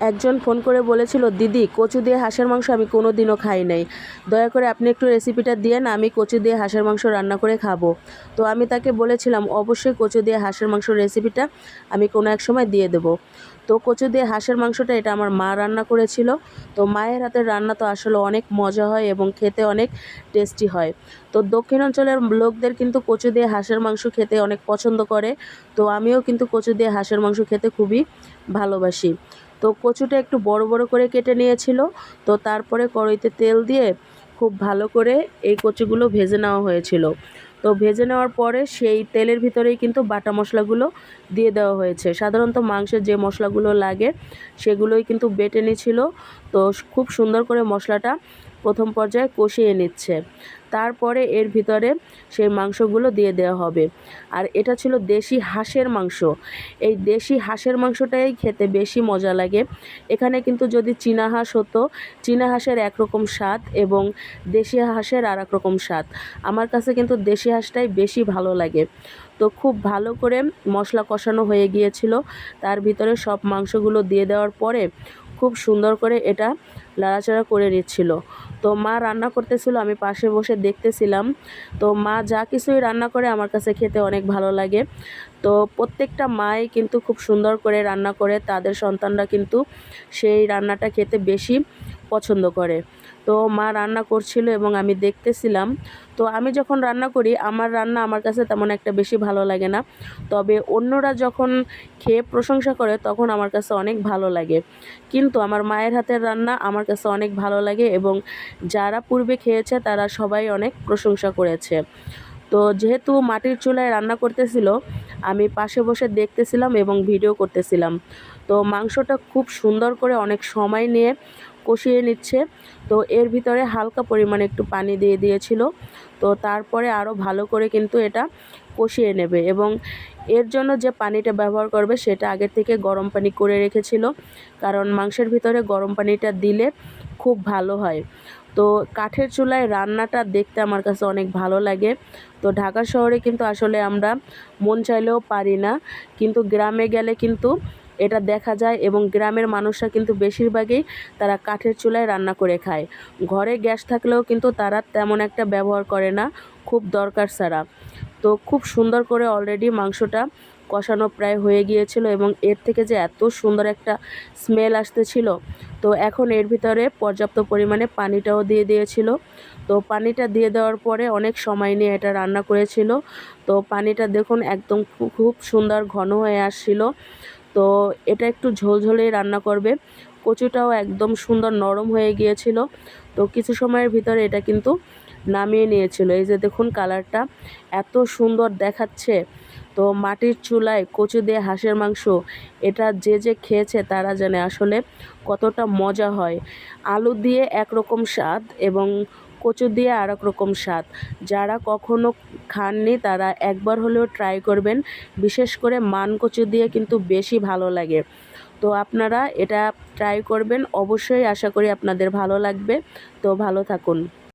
একজন ফোন করে বলেছিল, দিদি, কচু দিয়ে হাঁসের মাংস আমি কোনো দিনও খাই নাই। দয়া করে আপনি একটু রেসিপিটা দিয়েন আমি কচু দিয়ে হাঁসের মাংস রান্না করে খাব। তো আমি তাকে বলেছিলাম, অবশ্যই কচু দিয়ে হাঁসের মাংস রেসিপিটা আমি কোনো এক সময় দিয়ে দেবো। তো কচু দিয়ে হাঁসের মাংসটা এটা আমার মা রান্না করেছিল। তো মায়ের হাতের রান্না তো আসলে অনেক মজা হয় এবং খেতে অনেক টেস্টি হয়। তো দক্ষিণ অঞ্চলের লোকদের কিন্তু কচু দিয়ে হাঁসের মাংস খেতে অনেক পছন্দ করে। তো আমিও কিন্তু কচু দিয়ে হাঁসের মাংস খেতে খুবই ভালোবাসি। তো কচুটা একটু বড় বড় করে কেটে নিয়েছিল। তো তারপরে কড়াইতে তেল দিয়ে খুব ভালো করে এই কচুগুলো ভেজে নেওয়া হয়েছিল। তো ভেজে নেওয়ার পরে সেই তেলের ভিতরেই কিন্তু বাটা মশলাগুলো দিয়ে দেওয়া হয়েছে। সাধারণত মাংসের যে মশলাগুলো লাগে সেগুলোই কিন্তু বেটে নিয়েছিল তো খুব সুন্দর করে মশলাটা প্রথম পর্যায়ে কষিয়ে নিচ্ছে। তারপরে এর ভিতরে সেই মাংসগুলো দিয়ে দেওয়া হবে। আর এটা ছিল দেশি হাঁসের মাংস। এই দেশি হাঁসের মাংসটাই খেতে বেশি মজা লাগে। এখানে কিন্তু যদি চীনা হাঁস হতো, চীনা হাঁসের একরকম স্বাদ এবং দেশি হাঁসের আর এক রকম স্বাদ। আমার কাছে কিন্তু দেশি হাঁসটাই বেশি ভালো লাগে। তো খুব ভালো করে মশলা কষানো হয়ে গিয়েছিল। তার ভিতরে সব মাংসগুলো দিয়ে দেওয়ার পরে খুব সুন্দর করে এটা লাড়াচাড়া করে নিচ্ছিল। তো মা রান্না করতেছিল, আমি পাশে বসে দেখতেছিলাম। তো মা যা কিছুই রান্না করে আমার কাছে খেতে অনেক ভালো লাগে। তো প্রত্যেকটা মাই কিন্তু খুব সুন্দর করে রান্না করে, তাদের সন্তানরা কিন্তু সেই রান্নাটা খেতে বেশি পছন্দ করে। তো মা রান্না করছিল এবং আমি দেখতেছিলাম। তো আমি যখন রান্না করি, আমার রান্না আমার কাছে তেমন একটা বেশি ভালো লাগে না। তবে অন্যরা যখন খেয়ে প্রশংসা করে, তখন আমার কাছে অনেক ভালো লাগে। কিন্তু আমার মায়ের হাতের রান্না আমার কাছে অনেক ভালো লাগে এবং যারা পূর্বে খেয়েছে, তারা সবাই অনেক প্রশংসা করেছে। তো যেহেতু মাটির চুলায় রান্না করতেছিল, আমি পাশে বসে দেখতেছিলাম এবং ভিডিও করতেছিলাম। তো মাংসটা খুব সুন্দর করে অনেক সময় নিয়ে কষিয়ে নিচ্ছে। তো এর ভিতরে হালকা পরিমাণে একটু পানি দিয়ে দিয়েছিল। তো তারপরে আরও ভালো করে কিন্তু এটা কষিয়ে নেবে এবং এর জন্য যে পানিটা ব্যবহার করবে সেটা আগের থেকে গরম পানি করে রেখেছিল। কারণ মাংসের ভিতরে গরম পানিটা দিলে খুব ভালো হয়। তো কাঠের চুলায় রান্নাটা দেখতে আমার কাছে অনেক ভালো লাগে। তো ঢাকা শহরে কিন্তু আসলে আমরা মন চাইলেও পারি না। কিন্তু গ্রামে গেলে কিন্তু এটা দেখা যায় এবং গ্রামের মানুষরা কিন্তু বেশিরভাগই তারা কাঠের চুলায় রান্না করে খায়। ঘরে গ্যাস থাকলেও কিন্তু তারা তেমন একটা ব্যবহার করে না, খুব দরকার ছাড়া। তো খুব সুন্দর করে অলরেডি মাংসটা কষানো প্রায় হয়ে গিয়েছিল এবং এর থেকে যে এত সুন্দর একটা স্মেল আসতেছিল, তো এখন এর ভিতরে পর্যাপ্ত পরিমাণে পানিটাও দিয়ে দিয়েছিল। তো পানিটা দিয়ে দেওয়ার পরে অনেক সময় নিয়ে এটা রান্না করেছিল। তো পানিটা দেখুন একদম খুব সুন্দর ঘন হয়ে আসছিল। তো এটা একটু ঝোলঝোলেই রান্না করবে। কচুটাও একদম সুন্দর নরম হয়ে গিয়েছিল। তো কিছু সময়ের ভিতরে এটা কিন্তু নামিয়ে নিয়েছিল। এই যে দেখুন কালারটা এত সুন্দর দেখাচ্ছে। তো মাটির চুলায় কচু দিয়ে হাঁসের মাংস, এটা যে যে খেয়েছে তারা জানে আসলে কতটা মজা হয়। আলু দিয়ে একরকম স্বাদ এবং কচু দিয়ে আর এক রকম স্বাদ। যারা কখনো খাননি, তারা একবার হলেও ট্রাই করবেন। বিশেষ করে মান কচু দিয়ে কিন্তু বেশি ভালো লাগে। তো আপনারা এটা ট্রাই করবেন। অবশ্যই আশা করি আপনাদের ভালো লাগবে। তো ভালো থাকুন।